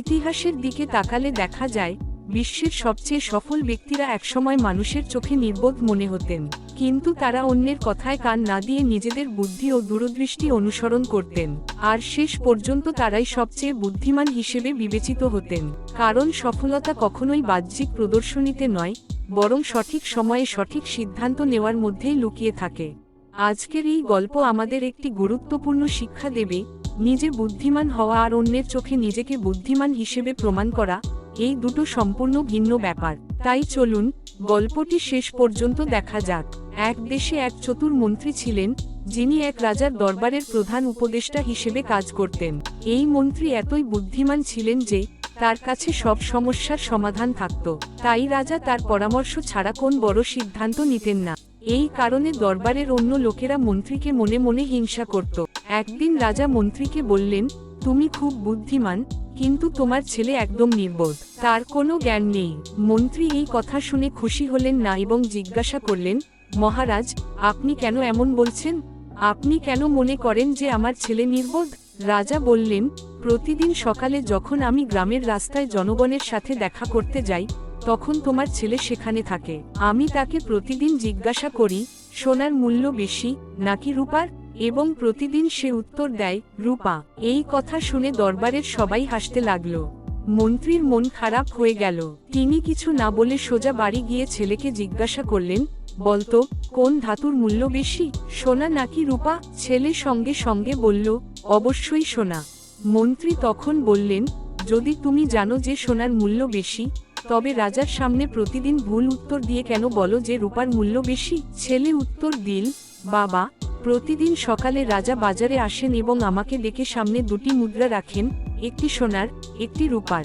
ইতিহাসের দিকে তাকালে দেখা যায়, বিশ্বের সবচেয়ে সফল ব্যক্তিরা একসময় মানুষের চোখে নির্বোধ মনে হতেন, কিন্তু তারা অন্যের কথায় কান না দিয়ে নিজেদের বুদ্ধি ও দূরদৃষ্টি অনুসরণ করতেন, আর শেষ পর্যন্ত তারাই সবচেয়ে বুদ্ধিমান হিসেবে বিবেচিত হতেন, কারণ সফলতা কখনোই বাহ্যিক প্রদর্শনীতে নয়, বরং সঠিক সময়ে সঠিক সিদ্ধান্ত নেওয়ার মধ্যেই লুকিয়ে থাকে। আজকের এই গল্প আমাদের একটি গুরুত্বপূর্ণ শিক্ষা দেবে নিজে বুদ্ধিমান হওয়া আর অন্যের চোখে নিজেকে বুদ্ধিমান হিসেবে প্রমাণ করা, এই দুটো সম্পূর্ণ ভিন্ন ব্যাপার। তাই চলুন, গল্পটি শেষ পর্যন্ত দেখা যাক। এক দেশে এক চতুর মন্ত্রী ছিলেন, যিনি এক রাজার দরবারের প্রধান উপদেষ্টা হিসেবে কাজ করতেন। এই মন্ত্রী এতই বুদ্ধিমান ছিলেন যে, তার কাছে সব সমস্যার সমাধান থাকত। তাই রাজা তার পরামর্শ ছাড়া কোন বড় সিদ্ধান্ত নিতেন না। এই কারণে দরবারের অন্য লোকেরা মন্ত্রীকে মনে মনে হিংসা করত। একদিন রাজা মন্ত্রীকে বললেন, তুমি খুব বুদ্ধিমান, কিন্তু তোমার ছেলে একদম নির্বোধ। তার কোনো জ্ঞান নেই। মন্ত্রী এই কথা শুনে খুশি হলেন না এবং জিজ্ঞাসা করলেন, মহারাজ, আপনি কেন এমন বলছেন? আপনি কেন মনে করেন যে আমার ছেলে নির্বোধ? রাজা বললেন, প্রতিদিন সকালে যখন আমি গ্রামের রাস্তায় জনগণের সাথে দেখা করতে যাই তখন তোমার ছেলে সেখানে থাকে। আমি তাকে প্রতিদিন জিজ্ঞাসা করি, সোনার মূল্য বেশি নাকি রূপার? এবং প্রতিদিন সে উত্তর দেয়, রূপা। এই কথা শুনে দরবারের সবাই হাসতে লাগল। মন্ত্রীর মন খারাপ হয়ে গেল। তিনি কিছু না বলে সোজা বাড়ি গিয়ে ছেলেকে জিজ্ঞাসা করলেন, বলতো, কোন ধাতুর মূল্য বেশি, সোনা নাকি রূপা? ছেলে সঙ্গে সঙ্গে বলল, অবশ্যই সোনা। মন্ত্রী তখন বললেন, যদি তুমি জানো যে সোনার মূল্য বেশি তবে রাজার সামনে প্রতিদিন ভুল উত্তর দিয়ে কেন বলো যে রূপার মূল্য বেশি? ছেলে উত্তর, দিল, বাবা, প্রতিদিন সকালে রাজা বাজারে আসেন এবং আমাকে ডেকে সামনে দুটি মুদ্রা রাখেন, একটি সোনার, একটি রূপার।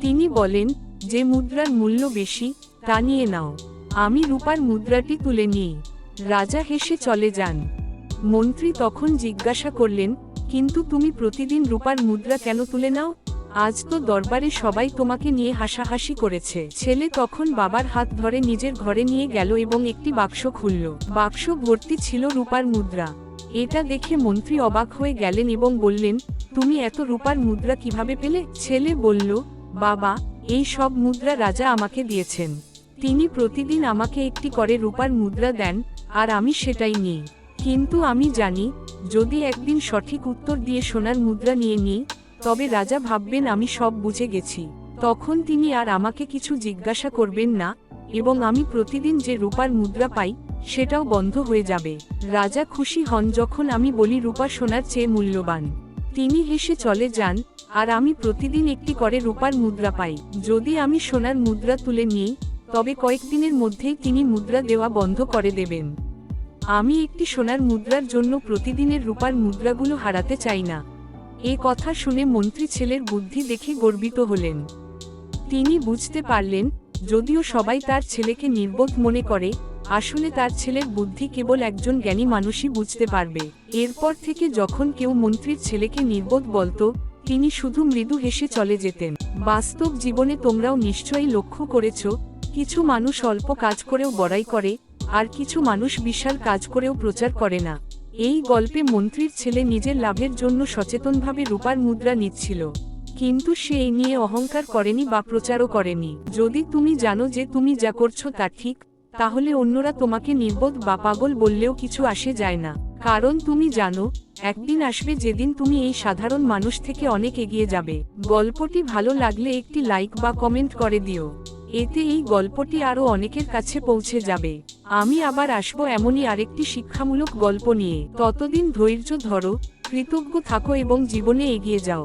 তিনি বলেন, যে মুদ্রার মূল্য বেশি, তা নিয়ে নাও। আমি রূপার মুদ্রাটি তুলে নিই। রাজা হেসে চলে যান। মন্ত্রী তখন জিজ্ঞাসা করলেন, কিন্তু তুমি প্রতিদিন রূপার মুদ্রা কেন তুলে নাও? আজ তো দরবারে সবাই তোমাকে নিয়ে হাসাহাসি করেছে। ছেলে তখন বাবার হাত ধরে নিজের ঘরে নিয়ে গেল এবং একটি বাক্স খুলল। বাক্স ভর্তি ছিল রূপার মুদ্রা। এটা দেখে মন্ত্রী অবাক হয়ে গেলেন এবং বললেন, তুমি এত রূপার মুদ্রা কীভাবে পেলে? ছেলে বলল, বাবা, এই সব মুদ্রা রাজা আমাকে দিয়েছেন। তিনি প্রতিদিন আমাকে একটি করে রূপার মুদ্রা দেন, আর আমি সেটাই নিই। কিন্তু আমি জানি, যদি একদিন সঠিক উত্তর দিয়ে সোনার মুদ্রা নিয়ে নিই তবে রাজা ভাববেন আমি সব বুঝে গেছি। তখন তিনি আর আমাকে কিছু জিজ্ঞাসা করবেন না, এবং আমি প্রতিদিন যে রূপার মুদ্রা পাই, সেটাও বন্ধ হয়ে যাবে। রাজা খুশি হন যখন আমি বলি, রূপা সোনার চেয়ে মূল্যবান। তিনি হেসে চলে যান, আর আমি প্রতিদিন একটি করে রূপার মুদ্রা পাই। যদি আমি সোনার মুদ্রা তুলে নিই, তবে কয়েকদিনের মধ্যেই তিনি মুদ্রা দেওয়া বন্ধ করে দেবেন। আমি একটি সোনার মুদ্রার জন্য প্রতিদিনের রূপার মুদ্রাগুলো হারাতে চাই না। এ কথা শুনে মন্ত্রী ছেলের বুদ্ধি দেখে গর্বিত হলেন। তিনি বুঝতে পারলেন, যদিও সবাই তার ছেলেকে নির্বোধ মনে করে, আসলে তার ছেলের বুদ্ধি কেবল একজন জ্ঞানী মানুষই বুঝতে পারবে। এরপর থেকে যখন কেউ মন্ত্রীর ছেলেকে নির্বোধ বলতো, তিনি শুধু মৃদু হেসে চলে যেতেন। বাস্তব জীবনে তোমরাও নিশ্চয়ই লক্ষ্য করেছ, কিছু মানুষ অল্প কাজ করেও বড়াই করে, আর কিছু মানুষ বিশাল কাজ করেও প্রচার করে না। এই গল্পে মন্ত্রীর ছেলে নিজের লাভের জন্য সচেতনভাবে রূপার মুদ্রা নিচ্ছিল। কিন্তু সে এই নিয়ে অহংকার করেনি বা প্রচারও করেনি। যদি তুমি জানো যে তুমি যা করছ তা ঠিক, তাহলে অন্যরা তোমাকে নির্বোধ বা পাগল বললেও কিছু আসে যায় না। কারণ তুমি জানো, একদিন আসবে যেদিন তুমি এই সাধারণ মানুষ থেকে অনেক এগিয়ে যাবে। গল্পটি ভালো লাগলে একটি লাইক বা কমেন্ট করে দিও। এতে এই গল্পটি আরও অনেকের কাছে পৌঁছে যাবে। আমি আবার আসব এমনই আরেকটি শিক্ষামূলক গল্প নিয়ে। ততদিন ধৈর্য ধরো, কৃতজ্ঞ থাকো এবং জীবনে এগিয়ে যাও।